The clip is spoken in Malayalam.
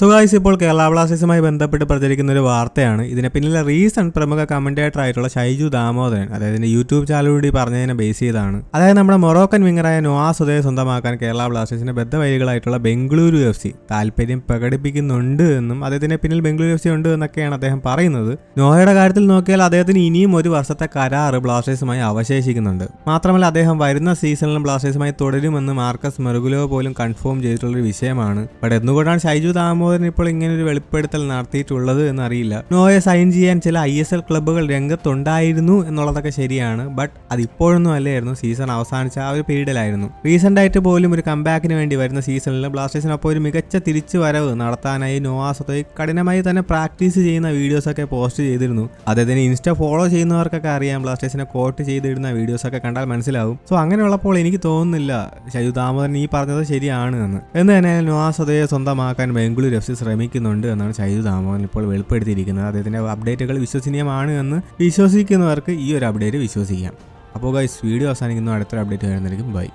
സോ ഇപ്പോൾ കേരള ബ്ലാസ്റ്റേഴ്സുമായി ബന്ധപ്പെട്ട് പ്രചരിക്കുന്ന ഒരു വാർത്തയാണ്. ഇതിന് പിന്നിലെ റീസൺ പ്രമുഖ കമന്റേറ്റർ ആയിട്ടുള്ള ഷൈജു ദാമോദരൻ അതായത് യൂട്യൂബ് ചാനലിലൂടെ പറഞ്ഞതിനെ ബേസ് ചെയ്താണ് അതായത് നമ്മുടെ മൊറോക്കൻ വിങ്ങറായ നോവാസ് ഉദയ സ്വന്തമാക്കാൻ കേരള ബ്ലാസ്റ്റേഴ്സിന്റെ ബദ്ധവൈരികളായിട്ടുള്ള ബംഗളൂരു എഫ് സി താല്പര്യം പ്രകടിപ്പിക്കുന്നുണ്ട് എന്നും അദ്ദേഹത്തിന് പിന്നിൽ ബംഗളൂരു എഫ് സി ഉണ്ട് എന്നൊക്കെയാണ് അദ്ദേഹം പറയുന്നത്. നോഹയുടെ കാര്യത്തിൽ നോക്കിയാൽ അദ്ദേഹത്തിന് ഇനിയും ഒരു വർഷത്തെ കരാർ ബ്ലാസ്റ്റേഴ്സുമായി അവശേഷിക്കുന്നുണ്ട്. മാത്രമല്ല അദ്ദേഹം വരുന്ന സീസണിലും ബ്ലാസ്റ്റേഴ്സുമായി തുടരുമെന്ന് മാർക്കസ് മെറുഗുലോ പോലും കൺഫേം ചെയ്തിട്ടുള്ള ഒരു വിഷയമാണ്. ബട്ട് എന്തുകൊണ്ടാണ് ഷൈജു ദാമോദരൻ ഇപ്പോൾ ഇങ്ങനെ ഒരു വെളിപ്പെടുത്തൽ നടത്തിയിട്ടുള്ളത് എന്നറിയില്ല. നോയെ സൈൻ ചെയ്യാൻ ചില ഐ എസ് എൽ ക്ലബ്ബുകൾ രംഗത്തുണ്ടായിരുന്നു എന്നുള്ളതൊക്കെ ശരിയാണ്. ബട്ട് അതിപ്പോഴൊന്നും അല്ലായിരുന്നു. സീസൺ അവസാനിച്ച ആ ഒരു പീരീഡിലായിരുന്നു റീസെന്റ് ആയിട്ട് പോലും ഒരു കംബാക്കിന് വേണ്ടി വരുന്ന സീസണിൽ ബ്ലാസ്റ്റേഴ്സിനൊപ്പം ഒരു മികച്ച തിരിച്ചു വരവ് നടത്താനായി നോവാസത്തോയി കഠിനമായി തന്നെ പ്രാക്ടീസ് ചെയ്യുന്ന വീഡിയോസൊക്കെ പോസ്റ്റ് ചെയ്തിരുന്നു. അദ്ദേഹത്തിന് ഇൻസ്റ്റ ഫോളോ ചെയ്യുന്നവർക്കൊക്കെ അറിയാം. ബ്ലാസ്റ്റേഴ്സിനെ കോട്ട് ചെയ്തിടുന്ന വീഡിയോസൊക്കെ കണ്ടാൽ മനസ്സിലാവും. സോ അങ്ങനെയുള്ളപ്പോൾ എനിക്ക് തോന്നുന്നില്ല. ഷൈജു ദാമോദരൻ ഈ പറഞ്ഞത് ശരിയാണ് എന്ന്. എന്ന് തന്നെ നോവാസതയെ സ്വന്തമാക്കാൻ ബംഗളൂരു എഫ് സി ശ്രമിക്കുന്നുണ്ട് എന്നാണ് ഷൈജു ദാമോദരൻ ഇപ്പോൾ വെളിപ്പെടുത്തിയിരിക്കുന്നത്. അദ്ദേഹത്തിന്റെ അപ്ഡേറ്റുകൾ വിശ്വസനീയമാണ് എന്ന് വിശ്വസിക്കുന്നവർക്ക് ഈ ഒരു അപ്ഡേറ്റ് വിശ്വസിക്കാം. അപ്പോൾ ഗൈസ് വീഡിയോ അവസാനിക്കുന്നു. അടുത്തൊരു അപ്ഡേറ്റ് വരുന്നതായിരിക്കും. ബൈ